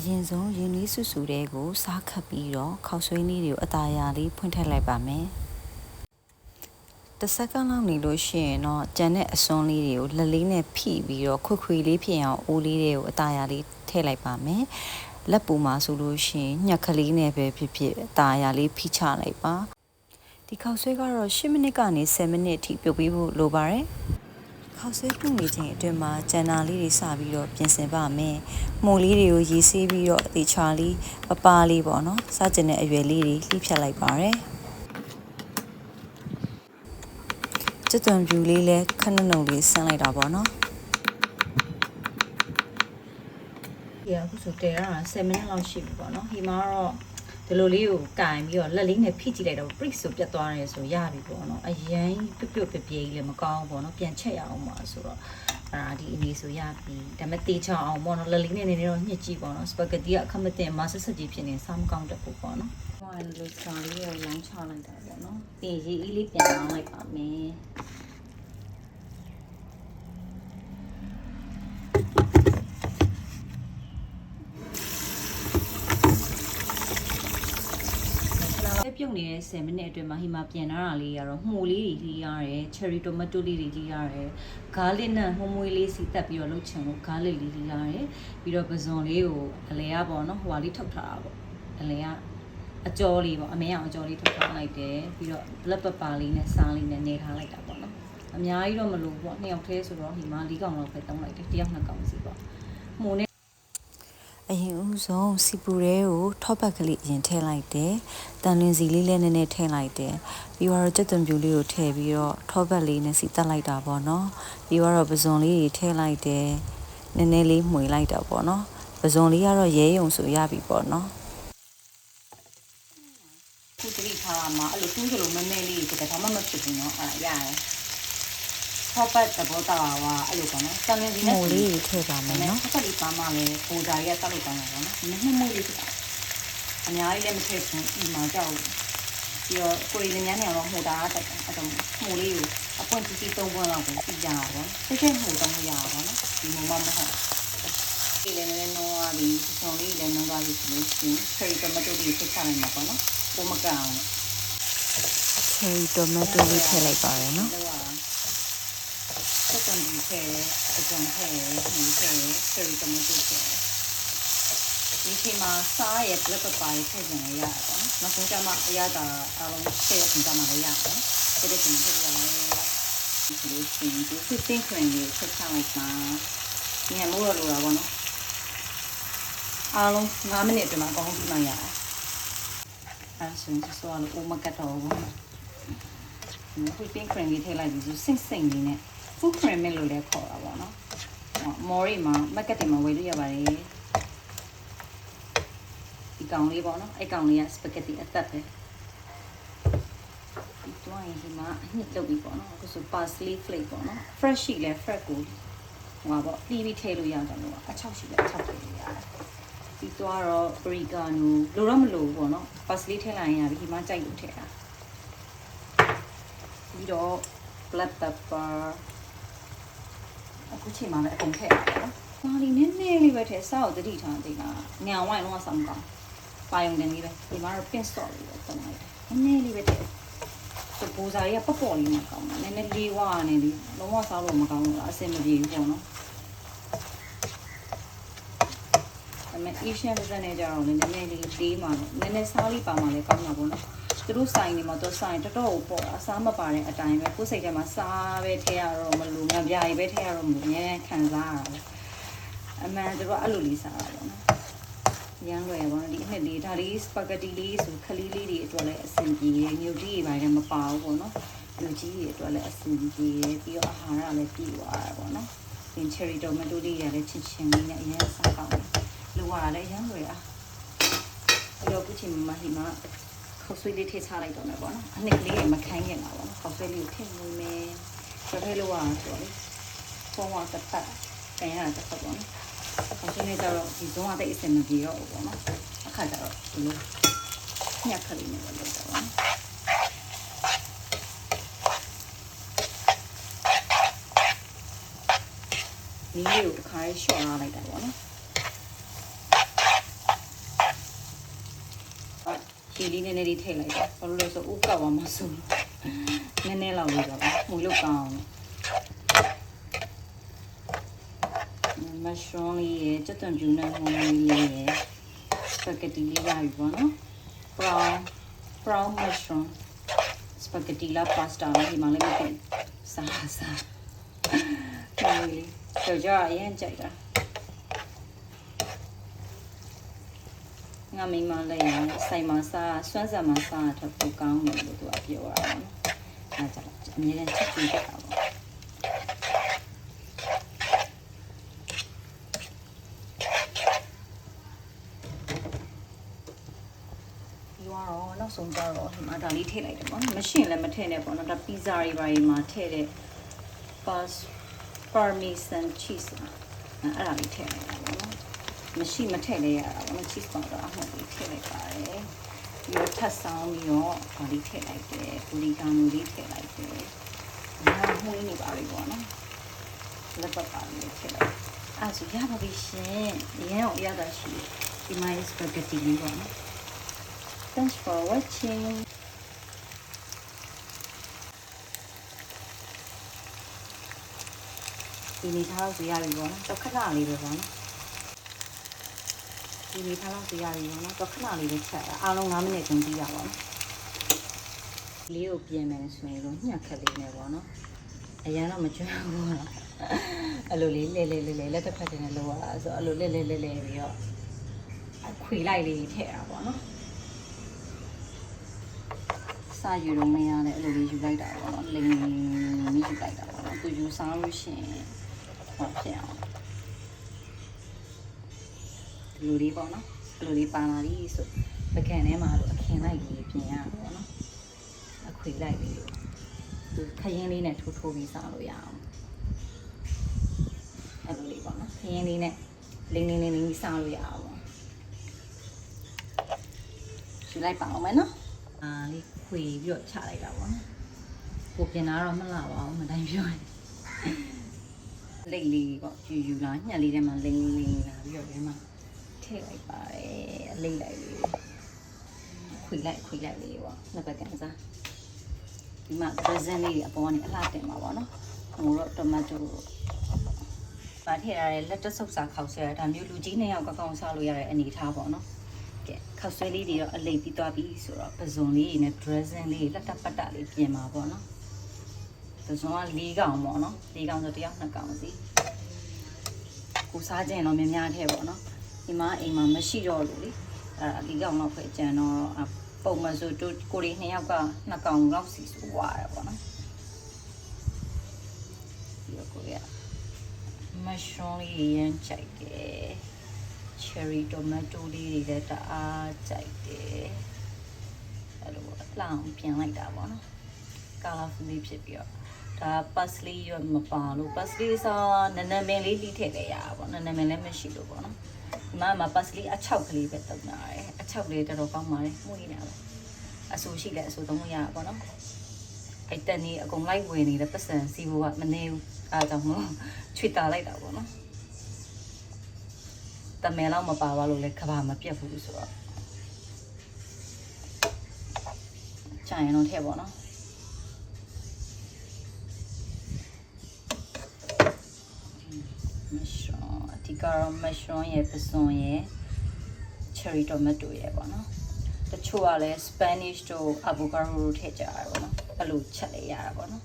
အရင်ဆုံးရင်းနှီးစုစုတဲ့ကိုစားခတ်ပြီးတော့ခောက်ဆွေးနည်းတွေကိုအသားရလေးဖွင့်ထည့်လိုက်ပါမယ်တစ်စက္ကန့်လောက်နေလို့ရှိရင်တော့ကြံတဲ့အစွန်းလေးတွေကိုလက်လေးနဲ့ဖိပြီးတော့ခွခွေလေးဖြစ်အောင်အိုးလေးတွေကိုအသားရလေးထည့်လိုက်ပါမယ်လက်ပူမှာဆိုလို့ရှိရင်ညက်ကလေးနဲ့ပဲဖြစ်ဖြစ်အသားရလေးဖိချလိုက်ပါဒီခောက်ဆွဲကတော့10မိနစ်ကနေ10မိနစ်အထိပြုတ်ပြီးဖို့လိုပါတယ် ခောက်ဆွဲပြုတ်နေချိန်အတွင်းမှာကျန်နာလေးတွေစပြီးတော့ပြင်ဆင်ပါမယ်။မှုန်လေးတွေကိုရေးဆေးပြီးတော့အသေးချာလေးပပလေးပေါ့နော်။စကြင်တဲ့အရွယ်လေးတွေလှိဖြတ်လိုက်ပါရယ်။ကျွတ်သွန်ပြူလေးလည်းခဏနှုံလေးဆန်းလိုက်တာပေါ့နော်။ဒီအခုဆိုတဲရတာ7မိနစ်လောက်ရှိပြီပေါ့နော်။ဒီမှာတော့ ဒီလိုလေးကိုကင်ပြီးတော့လက်လေးနဲ့ဖိကြည့်လိုက်တော့ prick ဆိုပြတ်သွားတယ်ဆိုရပြီပေါ့နော်အရင်ပြုတ်ပြုတ်ပြပြကြီးလည်းမကောင်းဘူးပေါ့နော်ပြန်ချက်ရအောင်ပါဆိုတော့အာဒီအနေဆိုရပြီဒါပေမဲ့တေချအောင်ပေါ့နော်လက်လေးနဲ့နေနေတော့ညှစ်ကြည့်ပေါ့နော်စပဂက်တီကအခမတင်မဆစ်ဆက်ကြီးဖြစ်နေစားမကောင်းတတ်ဘူးပေါ့နော်ဟိုလိုစားလေးကိုလောင်းချလိုက်တာပေါ့နော်ပြင်ရေးအေးလေးပြန်လောင်းလိုက်ပါမယ်လက်ပြုတ် နေတဲ့10မိနစ်အတွင်းမှာဟိမပြန်လာတာလေးရတော့မှုလေးတွေလေးရတယ် cherry tomato လေးတွေလေးရတယ် garlic နဲ့မှုမွေးလေးစီတက်ပြီးတော့လုပ်ချင်လို့ garlic လေးလေးရတယ်ပြီးတော့ပဇွန်လေးကိုအလဲကပေါ့နော်ဟိုဟာလေးထုတ်ထားတာပေါ့အလဲကအကြောလေးပေါ့အမဲအောင်အကြောလေးထုတ်ထားလိုက်တယ်ပြီးတော့ black pepper လေးနဲ့စားလေးနဲ့နေထားလိုက်တာပေါ့နော်အများကြီးတော့မလိုဘူးပေါ့နှစ်ယောက်တည်းဆိုတော့ဟိမ၄កောင်လောက်ပဲတုံးလိုက်တယ်တစ်ယောက်နှစ်កောင်စီပေါ့မှုနဲ့ အရင်ဦးဆုံးစီပူရဲကိုထော့ဘက်ကလေးအရင်ထည့်လိုက်တယ်။တန်လင်းစီလေးလည်းနည်းနည်းထည့်လိုက်တယ်။ပြီးတော့ကြက်သွန်ပြူလေးကိုထည့်ပြီးတော့ထော့ဘက်လေးနဲ့စီတက်လိုက်တာပေါ့နော်။ပြီးတော့ပဇွန်လေးတွေထည့်လိုက်တယ်။နည်းနည်းလေးမှွေလိုက်တာပေါ့နော်။ပဇွန်လေးကတော့ရဲယုံဆိုရပြီပေါ့နော်။ခုတတိထားမှာအဲ့လိုတူးကြလို့မမဲလေးတကယ်ဘာမှမဖြစ်ဘူးနော်အဲ့ဒါရတယ်။ ထော့ဘက်သဘောတာကအဲ့လိုပေါ့နော်။တန်လင်းစီနဲ့မိုးလေးထည့်ပါမယ်နော်။ဆက်ပြီးပါမှလည်းပိုဒါရီကတောက်လို့ကောင်းတယ်ပေါ့နော်။နည်းနည်းမိုးလေးဖြစ်တာ။အများကြီးလည်းမထည့်ဘူး။ဒီမှာကြောက်ပြီးတော့ကိုရီလင်းညနေတော့ဟိုတာတက်တယ်အဲ့တော့မှုလေးကိုအပွင့်တီတီသုံးပွင့်လောက်ကိုပြကြတာပေါ့တစ်ချက်မှုတော့မရပါဘူးနော်ဒီမမမဟုတ်ဒီလည်းလည်းနောရပြီစုံလေးလည်းနောသွားပြီဆိုလို့ရှိရင်ခရီတိုမတိုလေးဖြစ်ချနိုင်မှာပေါ့နော်ပုံမကန်အောင်ခရီတိုမတိုလေးထည့်လိုက်ပါရယ်နော် ဆက်တန်ဒီထည့်အကြံထည့်ဒီထည့်ခရီတိုမတိုထည့်ဒီချိန်မှာစားရဲ့ black pepper ရဲ့ထည့်ခြင်းလည်းရတယ်ပေါ့နော်။နောက်ဆုံးကျမှအရသာအားလုံးထည့်ရခြင်းကျမှလည်းရတယ်နော်။ဒီလိုချိန်ထည့်ရမယ်။ဒီလိုချိန်ဒီ15 cream ကိုထည့်ချလိုက်ပါ။ညမိုးရလို့ရပါတော့။အားလုံး9မိနစ်အတွင်းမှာအကောင်းပြီးမှရတယ်။အဲဆိုရင်ဆိုတော့ဥမကတ်တော့ဘူး။ဒီ15 cream ကိုထည့်လိုက်ပြီးစင့်စင့်လေးနဲ့ food cream လို့လည်းခေါ်တာပေါ့နော်။မော်ရီမှာ market တွေမှာဝယ်လို့ရပါတယ်။ဒီကောင်လေးပေါ့နော်အဲ့ကောင်လေးကစပဂက်တီအသက်ပဲဒီတော့ရင်ဒီမှာအနှစ်လုပ်ပြီးပေါ့နော်အခုဆို parsley flake ပေါ့နော် fresh ရှိလဲ fresh ကိုဟိုပါပေါ့ပြီးပြီးထည့်လို့ရတယ်လို့အချောက်ရှိလဲအချောက်ထည့်လို့ရတယ်ဒီတော့တော့ oregano လိုတော့မလိုဘူးပေါ့နော် parsley ထည့်လိုက်ရင်ရပြီဒီမှာကြိုက်လို့ထည့်တာပြီးတော့ black pepper အခုချိန်မှာလည်းအကုန်ထည့်ရတယ်နော်။ဒါလေးနည်းနည်းလေးပဲထည့်စားအောင်တတိထားသေးလား။ညောင်ဝိုင်းလုံးဝဆောင်းကောင်း။ပါယုံတယ်လေးပဲ။ဒီမှာတော့ pin store လေးပဲသုံးလိုက်တယ်။နည်းနည်းလေးပဲထည့်။ဒီပူစာလေးကပေါ့ပေါ့လေးမကောင်းဘူး။နည်းနည်းလေးဝါနေလေးလုံးဝစားလို့မကောင်းဘူးလားအဆင်မပြေဘူးပေါ့နော်။ဒါပေမဲ့ Asian ပြည်နယ်ကြတော့လည်းနည်းနည်းလေးလေးမှလည်းနည်းနည်းစားလေးပါမှလည်းကောင်းတာပေါ့နော်။ သူတို့ဆိုင်နေမှာတော့ဆိုင်တော်တော်ပေါ့အစားမပါတဲ့အတိုင်းပဲကိုယ်စိတ်ထဲမှာစားပဲထည့်ရတော့မလို့ငါပြားကြီးပဲထည့်ရတော့မလို့အများခံစားရတယ်အမှန်သူတို့အဲ့လိုလေးစားတာပေါ့နော်ရမ်းလွယ်ပေါ့နော်ဒီအနှစ်လေးဒါလေးစပါဂက်တီလေးဆိုခလီလေးတွေအတွက်လည်းအဆင်ပြေတယ်ညူတီတွေပိုင်းလည်းမပါဘူးပေါ့နော်လူကြီးတွေအတွက်လည်းအဆင်ပြေတယ်ပြီးတော့အာဟာရလည်းပြည့်သွားတာပေါ့နော်သင် cherry tomato လေးတွေလည်းချစ်ချင်းလေးနဲ့အရင်စားကောင်းတယ်လိုရတာလည်းရမ်းလွယ်อ่ะပြီးတော့ခုချိန်မှာဒီမှာ ခေါက်ဆွေးလေးထည့်ချလိုက်တော့မယ်ပေါ့နော်အနှစ်ကလေးမခိုင်းခင်တာပေါ့နော်ခေါက်ဆွေးလေးကိုထည့်နေမယ်ပြည့်လို့ရအောင်ဆိုတော့လေပုံဝတ်တက်ကန်ရတဲ့ဆက်ပေါ့နော်ခေါက်ဆွေးလေးကြတော့ဒီဇုံးအသိအစင်မပြေတော့ဘူးပေါ့နော်အခါကျတော့ဒီလိုညက်ခလေးနဲ့ပဲလုပ်တော့နော်ဒီလေးကိုတစ်ခါလေးရှော့ထားလိုက်တာပေါ့နော် ဒီ လေးနည်းနည်းလေးထည့်လိုက်တာဘာလို့လဲဆိုဥကောက်ပါမဆိုနည်းနည်းလောက်လေးတော့မူလို့ကောင်းအောင်မရှရုံးလေးရယ်ကြက်သွန်ပြူနဲ့မုံလေးလေးရယ်စပဂက်တီလေးရပြီပေါ့နော် brown brown mushroom spaghetti la pasta လေးဒီမှာလည်းမသိစားစားဟိုလေးကြော်ကြအရင်ကြိုက်တာ ငါမိမလည်းရစိုက်မှာစားစွမ်းစံမှာစားတော့ပိုကောင်းတယ်လို့သူကပြောတာပေါ့နော်အဲဒါကြောင့်အမြဲတမ်းချစ်ကြည့်ကြတာပေါ့ဒီကတော့နောက်ဆုံးကြတော့ဒီမှာဒါလေးထည့်လိုက်တယ်ပေါ့နော်မရှင်းလည်းမထည့်နဲ့ပေါ့နော်ဒါပီဇာတွေဘာတွေမှာထည့်တဲ့ pas parmesan cheese အဲ့ဒါလေးထည့်လိုက်တာပေါ့နော် မရှိမထည့်လဲရတာပေါ့နော် cheese powder အမှတ်လေးထည့်လိုက်ပါတယ်ပြီးတော့ထပ်ဆောင်ပြီးတော့ဒါလေးထည့်လိုက်တယ်ပူလီဂါနိုလေးထည့်လိုက်တယ်ငါမှုနေပါပြီပေါ့နော်လက်ပတ်ပါလေးထည့်လိုက်အဲ့ဆိုရပါပြီရှင်ရန်အောင်ရတာရှိဒီမှာ spaghetti လေးပေါ့နော် Thanks for watching ဒီနေထားလို့ဆိုရပြီပေါ့နော်တော့ခဏလေးပဲပေါ့နော် ဒီနေထားလို့ဆိုရပြီပေါ့နော်တော့ခဏလေးပဲချက်တာအားလုံး9မိနစ်ကုန်ပြီးရပါတော့လေးကိုပြင်မယ်ဆိုရင်တော့ညှက်ခက်လေးနဲ့ပေါ့နော်အရန်တော့မကျွမ်းဘူးလားအဲ့လိုလေးလဲလဲလဲလဲလက်တစ်ဖက်တည်းနဲ့လောရတာဆိုအဲ့လိုလဲလဲလဲလဲပြီးတော့ခွေလိုက်လေးထည့်တာပေါ့နော်စာယူတော့မရတဲ့အဲ့လိုလေးယူလိုက်တာပေါ့နော်လိမ်လိမ်ယူလိုက်တာပေါ့နော်သူယူစားလို့ရှိရင်ဟောဖြစ်အောင် ဒီလိုလေးပေါ့နော်ဒီလိုလေးပါလာပြီဆိုပကံထဲမှာတော့အခင်းလိုက်ပြီးပြင်ရမှာပေါ့နော်အခွေလိုက်ပြီးသူခရင်လေးနဲ့ထိုးထိုးပြီးစားလို့ရအောင်အဲ့လိုလေးပေါ့နော်ခရင်လေးနဲ့လိမ့်လိမ့်လိမ့်လိမ့်စားလို့ရအောင်ပေါ့ယူလိုက်ပါအောင်မယ်နော်အာလေးခွေပြီးတော့ချလိုက်တာပေါ့နော်ကိုပြင်တာတော့မလှပါဘူးမတိုင်းပြောရင်လိတ်လေးပေါ့ယူယူလာညှက်လေးထဲမှာလိမ့်လိမ့်လိမ့်လာပြီးတော့ဒီမှာ ထည့်လိုက်ပါတယ်အလိမ့်လိုက်လေးခွေလိုက်ခွေလိုက်လေးပေါ့နှစ်ဘက်ကန်စားဒီမှာ present လေးတွေအပေါ်ကနေအလှတင်ပါပေါ့နော်ဟိုတော့ tomato ပါထည့်ထားတဲ့လက်တဆုပ်စာခောက်ဆွဲဒါမျိုးလူကြီးနှစ်ယောက်ကောက်ကောက်ဆောက်လို့ရတဲ့အနေထားပေါ့နော်ကဲခောက်ဆွဲလေးတွေတော့အလိမ့်ပြီးသွားပြီဆိုတော့ပဇွန်လေးတွေနဲ့ dressing လေးလက်တပတ်တလေးပြင်ပါပေါ့နော်ပဇွန်က၄ကောင်ပေါ့နော်၄ကောင်ဆိုတယောက်နှစ်ကောင်စီကိုစားခြင်းတော့များများထည့်ပေါ့နော် ဒီမှာအိမ်မှာမရှိတော့လို့လေအဲ၄កောင်လောက်ပဲကြံတော့ပုံမှန်ဆိုတို့ကိုရီနှစ်ယောက်ကနှစ်កောင်လောက်စီဆိုွားရပေါ့နော်ဒီကိုရီ mushroom လေးရမ်းကြိုက်တယ် cherry tomato လေးတွေလည်းတအားကြိုက်တယ်အဲ့လိုအလောင်းပြင်လိုက်တာပေါ့နော် colorful လေးဖြစ်ပြီးတော့ဒါ parsley ရောမပါလို့ parsley ဆိုနနမင်းလေးလိထည့်လိုက်ရတာပေါ့နနမင်းလည်းမရှိလို့ပေါ့နော် ဒီမှာမှာ parsley အချောက်ကလေးပဲတုံးတာရယ်အချောက်လေးတော်တော်ကောင်းပါတယ်မှုရင်းတာပဲအဆူရှိလဲအဆူသုံးလို့ရတာပေါ့နော်အဲ့တန်ကြီးအကုန်လိုက်ဝင်နေတဲ့ပတ်စံစီဘိုကမနေဘူးအားကြောင့်မို့ချွေတာလိုက်တာပေါ့နော်တမဲလောက်မပါသွားလို့လည်းကဘာမပြတ်ဘူးဆိုတော့ကြာရင်တော့ထည့်ပေါ့နော် ဒီကတော့မရှောင်းရဲ့ပစွန်ရဲ့ cherry tomato ရဲ့ပေါ့နော်တချို့ကလည်း Spanish တို့ avocado တို့ထည့်ကြတာပေါ့နော်အဲ့လိုချက်လိုက်ရတာပေါ့နော်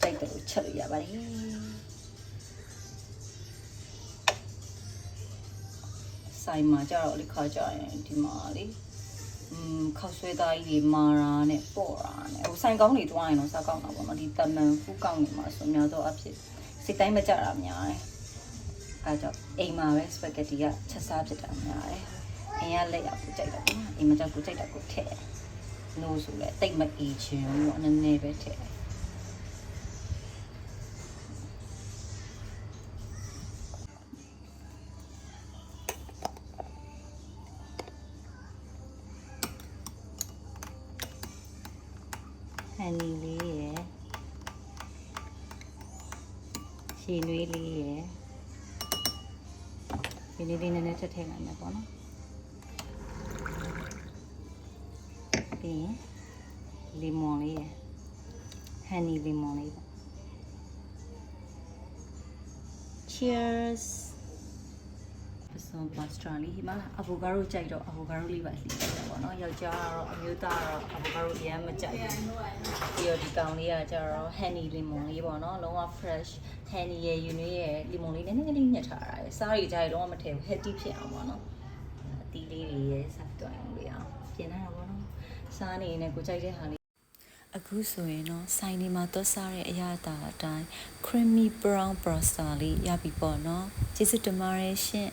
စိတ်တူချက်လို့ရပါတယ်ဆိုင်မှာကြတော့လေခါကြရင်ဒီမှာလေอืมခောက်ဆွဲသားကြီးတွေမာရာနဲ့ပေါ့ရာနဲ့ဟိုဆိုင်ကောင်းတွေတွားရင်တော့စားကောင်းတာပေါ့နော်ဒီတမန်ဖူးကောင်းနေမှာဆိုအများသောအဖြစ်စိတ်တိုင်းမကြတာများတယ် အဲကြောင့်အိမ်မှာပဲစပဂက်တီကချက်စားဖြစ်တာများတယ်အိမ်ကလက်ရောက်ကိုကြိုက်တာပေါ့အိမ်မှာကြောက်ကိုကြိုက်တာကိုထည့်နိုးဆိုလဲတိတ်မအေးချင်ဘူးပေါ့နည်းနည်းပဲထည့်ဟန်နီလေးရယ်ရှည်နွေးလေးရယ် ဒီလေးလေးနည်းနည်းထည့်ထည့်လိုက်မယ်ပေါ့နော်ပြီးရင်လီမွန်လေးရယ်ဟန်နီလီမွန်လေးပေါ့ Cheers ပစုံပါစထရာလေးဒီမှာအဗိုကာဒိုကြိုက်တော့အဗိုကာဒိုလေးပါလှီးတယ်ပေါ့နော်ယောက်ျားကတော့အမျိုးသားကတော့အဗိုကာဒိုအရင်မကြိုက်ဘူးပြီးတော့ဒီကောင်လေးကကျတော့ honey lemon လေးပေါ့နော်လုံးဝ fresh honey ရဲ့ unit ရဲ့ lemon လေးနည်းနည်းလေးညှက်ထားတာရယ်စားရီကြိုက်တော့မထည့်ဘူး healthy ဖြစ်အောင်ပေါ့နော်အသီးလေးတွေရဲ့စားတွိုင်းလေးအောင်ပြင်ထားတာပေါ့နော်စားနေနေကိုကြိုက်တဲ့ဟာလေးအခုဆိုရင်တော့ဆိုင်ဒီမှာသွားစားတဲ့အရာအတာအတိုင်း creamy brown pasta လေးရပြီပေါ့နော်ကျေးဇူးတင်ပါတယ်ရှင်